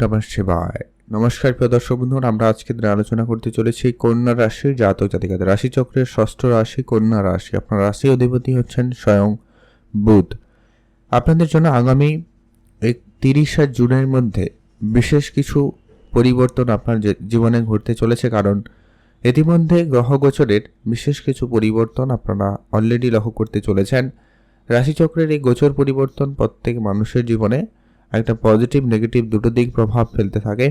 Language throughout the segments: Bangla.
নমঃ শিবায় নমস্কার, প্রিয় দর্শক বন্ধুরা, আমরা আজকে দিনে আলোচনা করতে চলেছি কন্যা রাশির জাতক জাতিকাদের। রাশিচক্রের ষষ্ঠ রাশি কন্যা রাশি। আপনার রাশি অধিপতি হচ্ছেন স্বয়ং বুধ। আপনাদের জন্য আগামী এই তিরিশে জুনের মধ্যে বিশেষ কিছু পরিবর্তন আপনার জীবনে ঘটতে চলেছে, কারণ ইতিমধ্যে গ্রহগোচরের বিশেষ কিছু পরিবর্তন আপনারা অলরেডি লক্ষ্য করতে চলেছেন। রাশিচক্রের এই গোচর পরিবর্তন প্রত্যেক মানুষের জীবনে একটা পজিটিভ নেগেটিভ দুটো দিক প্রভাব ফেলতে থাকে।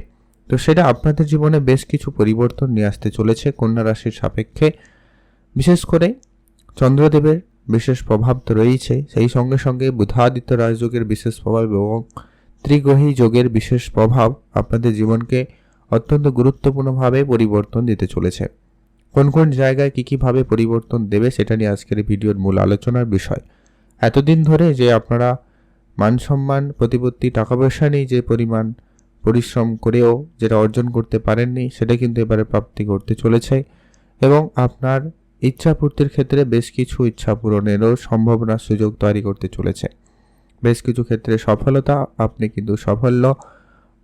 তো সেটা আপনাদের জীবনে বেশ কিছু পরিবর্তন নিয়ে আসতে চলেছে কন্যা রাশির সাপেক্ষে। বিশেষ করে চন্দ্রদেবের বিশেষ প্রভাব তো রয়েছে সেই সঙ্গে সঙ্গে বুধাদিত্য রাজযোগের বিশেষ প্রভাব এবং ত্রিগ্রহী যোগের বিশেষ প্রভাব আপনাদের জীবনকে অত্যন্ত গুরুত্বপূর্ণভাবে পরিবর্তন দিতে চলেছে। কোন কোন জায়গায় কী কীভাবে পরিবর্তন দেবে সেটা নিয়ে আজকের ভিডিওর মূল আলোচনার বিষয়। এতদিন ধরে যে আপনারা মান সম্মান, প্রতিপত্তি টাকা পয়সা নেই যে পরিমাণ পরিশ্রম করেও, যেটা অর্জন করতে পারেননি, সেটা কিন্তু এবারে প্রাপ্তি করতে চলেছে। এবং আপনার ইচ্ছা পূর্তির ক্ষেত্রে বেশ কিছু ইচ্ছা পূরণেরও সম্ভাবনার সুযোগ তৈরি করতে চলেছে। বেশ কিছু ক্ষেত্রে সফলতা, আপনি কিন্তু সাফল্য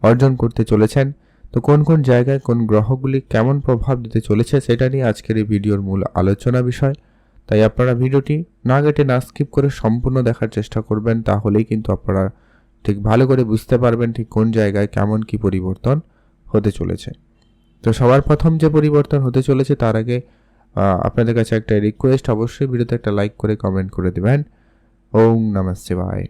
অর্জন করতে চলেছেন। তো কোন কোন জায়গায় কোন গ্রহগুলি কেমন প্রভাব দিতে চলেছে, সেটা নিয়ে আজকের এই ভিডিওর মূল আলোচনা বিষয়। তাই আপনারা ভিডিওটি না কেটে না স্কিপ করে সম্পূর্ণ দেখার চেষ্টা করবেন, তাহলেই কিন্তু আপনারা ঠিক ভালো করে বুঝতে পারবেন ঠিক কোন জায়গায় কেমন কি পরিবর্তন হতে চলেছে। তো সবার প্রথম যে পরিবর্তন হতে চলেছে তার আগে আপনাদের কাছে একটা রিকোয়েস্ট অবশ্যই ভিডিওতে একটা লাইক করে কমেন্ট করে দেবেন। ওম নমঃ ভাই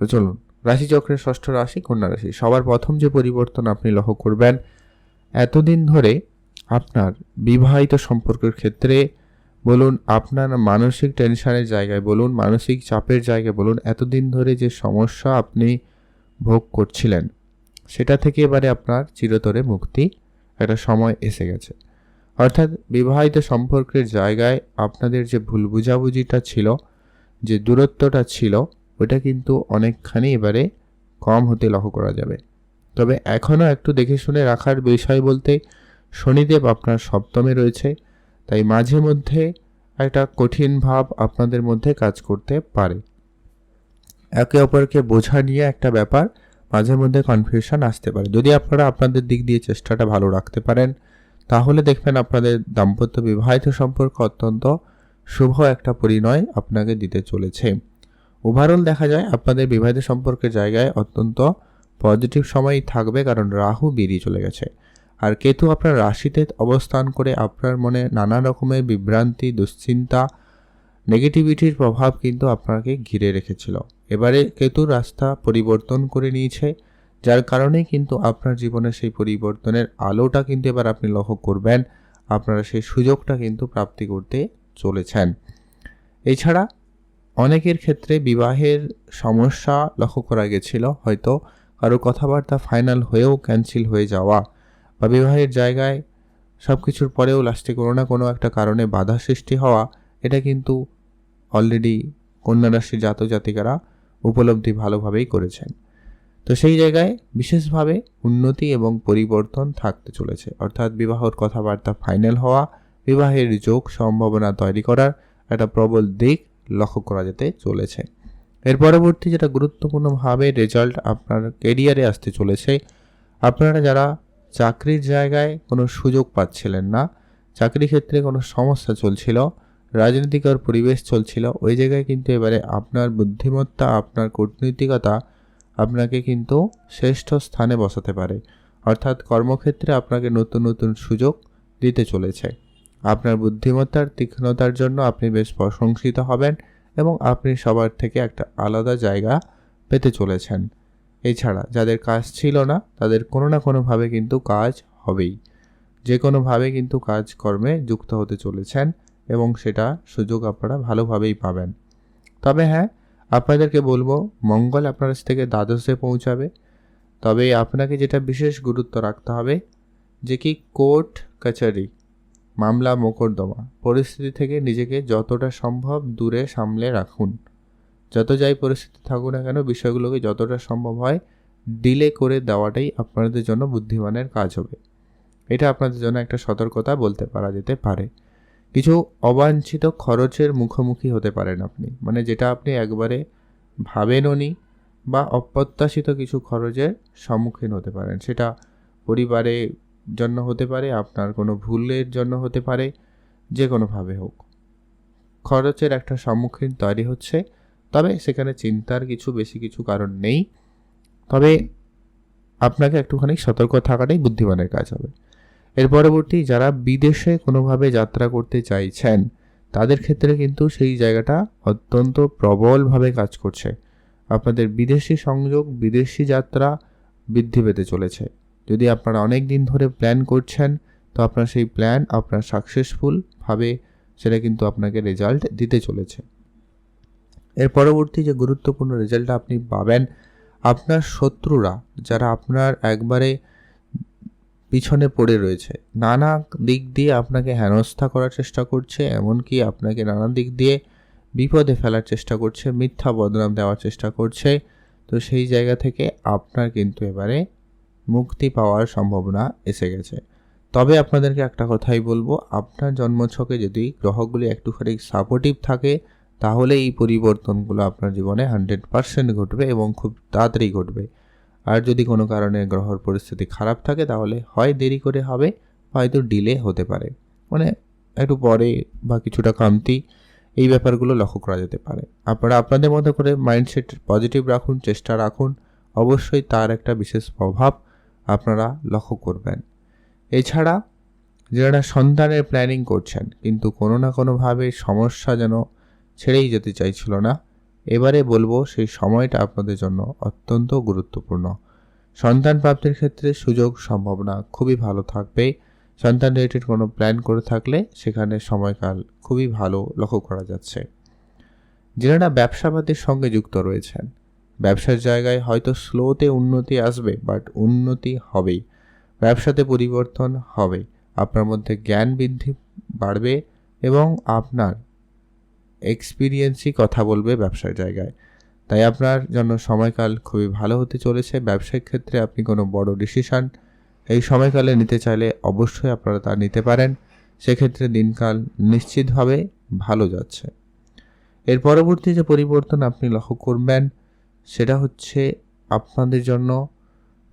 তো চলুন, রাশিচক্রের ষষ্ঠ রাশি, কন্যা রাশি। সবার প্রথম যে পরিবর্তন আপনি লক্ষ্য করবেন, এতদিন ধরে আপনার বিবাহিত সম্পর্কের ক্ষেত্রে বলুন আপনার মানসিক টেনশনের জায়গায়, বলুন মানসিক চাপের জায়গায়, বলুন এতদিন ধরে যে সমস্যা আপনি ভোগ করছিলেন, সেটা থেকে এবারে আপনার চিরতরে মুক্তি একটা সময় এসে গেছে। অর্থাৎ বিবাহিত সম্পর্কের জায়গায় আপনাদের যে ভুল বুঝাবুঝিটা ছিল, যে দূরত্বটা ছিল, ওটা কিন্তু অনেকখানি এবারে কম হতে লক্ষ্য করা যাবে। তবে এখনও একটু দেখে শুনে রাখার বিষয় বলতে শনিদেব আপনার সপ্তমে রয়েছে তাই মাঝে মধ্যে একটা কঠিন ভাব আপনাদের মধ্যে কাজ করতে পারে। একে অপরকে বোঝা নিয়ে একটা ব্যাপার মাঝে মধ্যে কনফিউশন আসতে পারে। যদি আপনারা আপনাদের দিক দিয়ে চেষ্টাটা ভালো রাখতে পারেন, তাহলে দেখবেন আপনাদের দাম্পত্য বিবাহিত সম্পর্ক অত্যন্ত শুভ একটা পরিণয় আপনাকে দিতে চলেছে। ওভারঅল দেখা যায়, আপনাদের বিবাহিত সম্পর্কের জায়গায় অত্যন্ত পজিটিভ সময়ই থাকবে কারণ রাহু বেরিয়ে চলে গেছে। আর কেতু আপনার রাশিতে অবস্থান করে আপনার মনে নানা রকমের বিভ্রান্তি, দুশ্চিন্তা, নেগেটিভিটির প্রভাব কিন্তু আপনাকে ঘিরে রেখেছিল। এবারে কেতু রাস্তা পরিবর্তন করে নিয়েছে, যার কারণে কিন্তু আপনার জীবনে সেই পরিবর্তনের আলোটা কিন্তু এবার আপনি লক্ষ্য করবেন, আপনারা সেই সুযোগটা কিন্তু প্রাপ্তি করতে চলেছেন। এছাড়া অনেকের ক্ষেত্রে বিবাহের সমস্যা লক্ষ্য করা গেছিল, হয়তো কারও কথাবার্তা ফাইনাল হয়েও ক্যান্সেল হয়ে যাওয়া বা বিবাহের জায়গায় সব কিছুর পরেও লাস্টে কোনো না কোনো একটা কারণে বাধা সৃষ্টি হওয়া, এটা কিন্তু অলরেডি কন্যা রাশির জাতক জাতিকারা উপলব্ধি ভালোভাবেই করেছেন। তো সেই জায়গায় বিশেষভাবে উন্নতি এবং পরিবর্তন থাকতে চলেছে। অর্থাৎ বিবাহর কথাবার্তা ফাইনাল হওয়া, বিবাহের যোগ সম্ভাবনা তৈরি করার একটা প্রবল দিক লক্ষ্য করা যেতে চলেছে। এর পরবর্তী যেটা গুরুত্বপূর্ণভাবে রেজাল্ট আপনার কেরিয়ারে আসতে চলেছে, আপনারা যারা চাকরির জায়গায় কোনো সুযোগ পাচ্ছিলেন না। চাকরি ক্ষেত্রে কোনো সমস্যা চলছিল রাজনৈতিকর পরিবেশ চলছিল। ওই জায়গায় কিন্তু এবারে আপনার বুদ্ধিমত্তা, আপনার কূটনৈতিকতা আপনাকে কিন্তু শ্রেষ্ঠ স্থানে বসাতে পারে। অর্থাৎ কর্মক্ষেত্রে আপনাকে নতুন নতুন সুযোগ দিতে চলেছে। আপনার বুদ্ধিমত্তার, তীক্ষ্ণতার জন্য আপনি বেশ প্রশংসিত হবেন এবং আপনি সবার থেকে একটা আলাদা জায়গা পেতে চলেছেন। এছাড়া যাদের কাজ ছিল না, তাদের কোনো না কোনোভাবে কিন্তু কাজ হবেই। যে কোনোভাবে কিন্তু কাজকর্মে যুক্ত হতে চলেছেন এবং সেটা সুযোগ আপনারা ভালোভাবেই পাবেন। তবে হ্যাঁ আপনাদেরকে বলব, মঙ্গল আপনার থেকে দ্বাদশে পৌঁছাবে। তবে আপনাকে যেটা বিশেষ গুরুত্ব রাখতে হবে, যে কি কোর্ট কাছারি মামলা মোকদ্দমা, পরিস্থিতি থেকে নিজেকে যতটা সম্ভব দূরে সামলে রাখুন। যত যাই পরিস্থিতি থাকুক না কেন, বিষয়গুলোকে যতটা সম্ভব হয় ডিলে করে দেওয়াটাই আপনাদের জন্য বুদ্ধিমানের কাজ হবে। এটা আপনাদের জন্য একটা সতর্কতা বলতে পারা যেতে পারে। কিছু অবাঞ্ছিত খরচের মুখোমুখি হতে পারেন আপনি। মানে যেটা আপনি একবারে ভাবেনও নি বা অপ্রত্যাশিত কিছু খরচের সম্মুখীন হতে পারেন। সেটা পরিবারের জন্য হতে পারে, আপনার কোনো ভুলের জন্য হতে পারে যে কোনোভাবে হোক। খরচের একটা সম্মুখীন তৈরি হচ্ছে তবে সেখানে চিন্তার কিছু, বেশি কিছু কারণ নেই। তবে আপনাকে একটুখানি সতর্ক থাকাটাই বুদ্ধিমানের কাজ হবে। এর পরবর্তী যারা বিদেশে কোনোভাবে যাত্রা করতে চাইছেন, তাদের ক্ষেত্রে কিন্তু সেই জায়গাটা অত্যন্ত প্রবলভাবে কাজ করছে। আপনাদের বিদেশি সংযোগ, বিদেশি যাত্রা বৃদ্ধি পেতে চলেছে। যদি আপনারা অনেক দিন ধরে প্ল্যান করছেন, তো আপনার সেই প্ল্যান আপনার সাকসেসফুলভাবে সেটা কিন্তু আপনাকে রেজাল্ট দিতে চলেছে। এর পরবর্তী যে গুরুত্বপূর্ণ রেজাল্টটা আপনি পাবেন, আপনার শত্রুরা যারা আপনার একবারে পিছনে পড়ে রয়েছে, নানা দিক দিয়ে আপনাকে হেনস্থা করার চেষ্টা করছে, এমনকি আপনাকে নানা দিক দিয়ে বিপদে ফেলার চেষ্টা করছে, মিথ্যা বদনাম দেওয়ার চেষ্টা করছে। তো সেই জায়গা থেকে আপনার কিন্তু এবারে মুক্তি পাওয়ার সম্ভাবনা এসে গেছে। তবে আপনাদেরকে একটা কথাই বলব, আপনার জন্মছকে যদি গ্রহগুলি একটুখানি সাপোর্টিভ থাকে তাহলে এই পরিবর্তনগুলো আপনার জীবনে হান্ড্রেড পারসেন্ট ঘটবে এবং খুব তাড়াতাড়ি ঘটবে। আর যদি কোনো কারণে গ্রহর পরিস্থিতি খারাপ থাকে, তাহলে হয় দেরি করে হবে, হয়তো ডিলে হতে পারে। মানে একটু পরে বা কিছুটা কামতি এই ব্যাপারগুলো লক্ষ্য করা যেতে পারে। আপনারা আপনাদের মতো করে মাইন্ডসেট পজিটিভ রাখুন, চেষ্টা রাখুন, অবশ্যই তার একটা বিশেষ প্রভাব আপনারা লক্ষ্য করবেন। এছাড়া যারা সন্তানের প্ল্যানিং করছেন, কিন্তু কোনো না কোনোভাবে সমস্যা যেন ছেড়েই যেতে চাইছিল না। এবারে বলব সেই সময়টা আপনাদের জন্য অত্যন্ত গুরুত্বপূর্ণ। সন্তান প্রাপ্তির ক্ষেত্রে সুযোগ সম্ভাবনা খুবই ভালো থাকবে। সন্তান রিলেটেড কোনো প্ল্যান করে থাকলে সেখানে সময়কাল খুবই ভালো লক্ষ্য করা যাচ্ছে। যারা ব্যবসাবাদের সঙ্গে যুক্ত রয়েছেন, ব্যবসার জায়গায় হয়তো স্লোতে উন্নতি আসবে বাট উন্নতি হবেই। ব্যবসাতে পরিবর্তন হবে, আপনার মধ্যে জ্ঞান বৃদ্ধি বাড়বে এবং আপনার এক্সপিরিয়েন্সই কথা বলবে ব্যবসার জায়গায়। তাই আপনার জন্য সময়কাল খুবই ভালো হতে চলেছে। ব্যবসায়িক ক্ষেত্রে আপনি কোনো বড় ডিসিশান এই সময়কালে নিতে চাইলে অবশ্যই আপনারা তা নিতে পারেন। সেক্ষেত্রে দিনকাল নিশ্চিতভাবে ভালো যাচ্ছে। এর পরবর্তী যে পরিবর্তন আপনি লক্ষ্য করবেন, সেটা হচ্ছে আপনাদের জন্য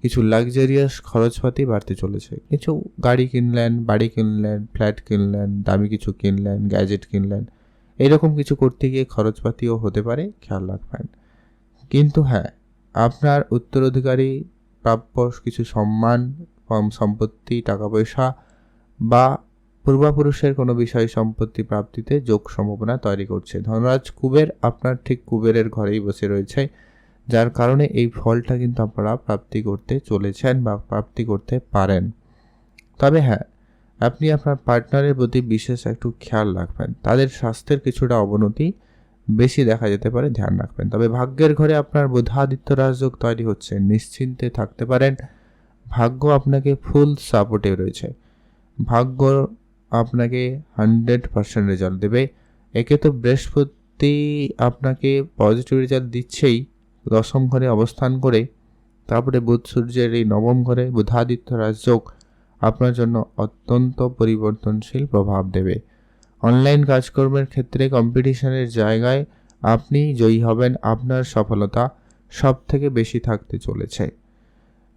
কিছু লাক্সারিয়াস খরচপাতি বাড়তে চলেছে। কিছু গাড়ি কিনলেন, বাড়ি কিনলেন ফ্ল্যাট কিনলেন, দামি কিছু কিনলেন গ্যাজেট কিনলেন। এরকম কিছু করতে গিয়ে খরচপাতিও হতে পারে, খেয়াল রাখবেন। কিন্তু হ্যাঁ আপনার উত্তরাধিকারী প্রাপ্য কিছু সম্মান, কম সম্পত্তি টাকা পয়সা বা পূর্বাপুরুষের কোনো বিষয় সম্পত্তি প্রাপ্তিতে যোগ সম্ভাবনা তৈরি করছে। ধনরাজ কুবের আপনার ঠিক কুবেরের ঘরেই বসে রয়েছে, যার কারণে এই ফলটা কিন্তু আপনারা প্রাপ্তি করতে চলেছেন বা প্রাপ্তি করতে পারেন। তবে হ্যাঁ আপনি আপনার পার্টনারের প্রতি বিশেষ একটু খেয়াল রাখবেন। তাদের স্বাস্থ্যের কিছুটা অবনতি বেশি দেখা যেতে পারে, ধ্যান রাখবেন। তবে ভাগ্যের ঘরে আপনার বোধাদিত্য রাজযোগ তৈরি হচ্ছে। নিশ্চিন্তে থাকতে পারেন। ভাগ্য আপনাকে ফুল সাপোর্টে রয়েছে। ভাগ্য আপনাকে হান্ড্রেড পার্সেন্ট রেজাল্ট দেবে। একে তো বৃহস্পতি আপনাকে পজিটিভ রেজাল্ট দিচ্ছেই দশম ঘরে অবস্থান করে, তারপরে বুধ সূর্যের এই নবম ঘরে বুধাদিত্য রাজযোগ আপনার জন্য অত্যন্ত পরিবর্তনশীল প্রভাব দেবে। অনলাইন কাজকর্মের ক্ষেত্রে কম্পিটিশনের জায়গায় আপনি জয়ী হবেন, আপনার সফলতা সব থেকে বেশি থাকতে চলেছে।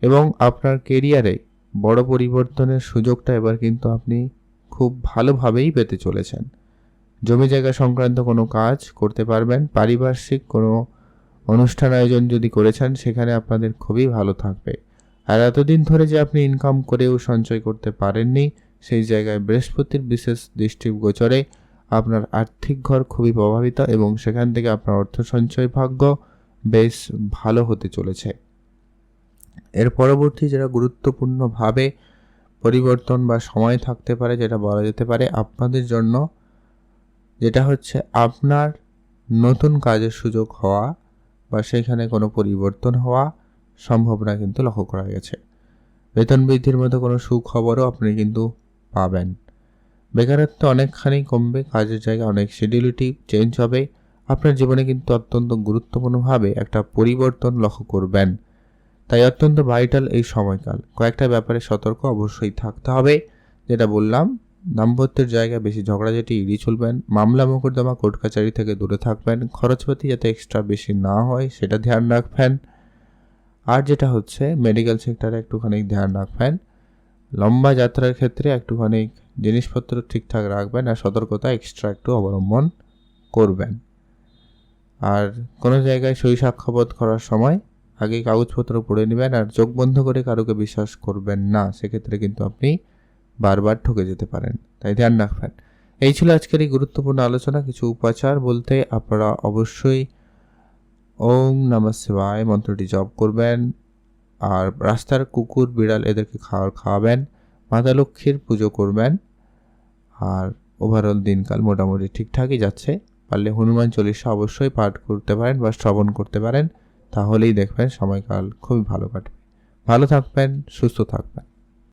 এবং আপনার কেরিয়ারে বড় পরিবর্তনের সুযোগটা এবার কিন্তু আপনি খুব ভালোভাবেই পেতে চলেছেন। জমি জায়গা সংক্রান্ত কোনো কাজ করতে পারবেন, পারিপার্শ্বিক কোনো অনুষ্ঠান আয়োজন যদি করেছেন, সেখানে আপনাদের খুবই ভালো থাকবে। আর এতদিন ধরে যে আপনি ইনকাম করেও সঞ্চয় করতে পারেননি, সেই জায়গায় বৃহস্পতির বিশেষ দৃষ্টি গোচরে আপনার আর্থিক ঘর খুবই প্রভাবিত এবং সেখান থেকে আপনার অর্থ সঞ্চয় ভাগ্য বেশ ভালো হতে চলেছে। এর পরবর্তী যেটা গুরুত্বপূর্ণভাবে পরিবর্তন বা সময় থাকতে পারে, যেটা বলা যেতে পারে আপনাদের জন্য, যেটা হচ্ছে আপনার নতুন কাজের সুযোগ হওয়া বা সেখানে কোনো পরিবর্তন হওয়া সম্ভাবনা কিন্তু লক্ষ্য করা গেছে। বেতন বৃদ্ধির মতো কোনো সুখবরও আপনি কিন্তু পাবেন। বেকারত্ব অনেকখানি কমবে, কাজের জায়গায় অনেক শিডিউলিটি চেঞ্জ হবে। আপনার জীবনে কিন্তু অত্যন্ত গুরুত্বপূর্ণভাবে একটা পরিবর্তন লক্ষ্য করবেন। তাই অত্যন্ত ভাইটাল এই সময়কাল। কয়েকটা ব্যাপারে সতর্ক অবশ্যই থাকতে হবে। যেটা বললাম, দাম্পত্যের জায়গায় বেশি ঝগড়াঝাটি এড়িয়ে চলবেন, মামলা, মোকদ্দমা, কোর্ট কাছারি থেকে দূরে থাকবেন, খরচপাতি যাতে এক্সট্রা বেশি না হয়, সেটা ধ্যান রাখবেন। আর যেটা হচ্ছে মেডিকেল সেক্টরে একটুখানি ধ্যান রাখবেন। লম্বা যাত্রার ক্ষেত্রে একটুখানি জিনিসপত্র ঠিকঠাক রাখবেন আর সতর্কতা এক্সট্রা একটু অবলম্বন করবেন। আর কোনো জায়গায় সই সাক্ষ্যবোধ করার সময় আগে কাগজপত্র পড়ে নেবেন আর চোখ বন্ধ করে কারোকে বিশ্বাস করবেন না। সেক্ষেত্রে কিন্তু আপনি বারবার ঠকে যেতে পারেন। তাই ধ্যান রাখবেন। এই ছিল আজকের এই গুরুত্বপূর্ণ আলোচনা। কিছু উপাচার বলতে আপনারা অবশ্যই ওম নমঃ শিবায়, মন্ত্রটি জপ করবেন আর রাস্তার কুকুর, বিড়াল এদেরকে খাওয়ার খাওয়াবেন, মাতা লক্ষ্মীর পুজো করবেন আর ওভারঅল দিনকাল মোটামুটি ঠিকঠাকই যাচ্ছে। পারলে হনুমান চল্লিশা অবশ্যই পাঠ করতে পারেন বা শ্রবণ করতে পারেন, তাহলেই দেখবেন সময়কাল খুবই ভালো কাটবে। ভালো থাকবেন, সুস্থ থাকবেন।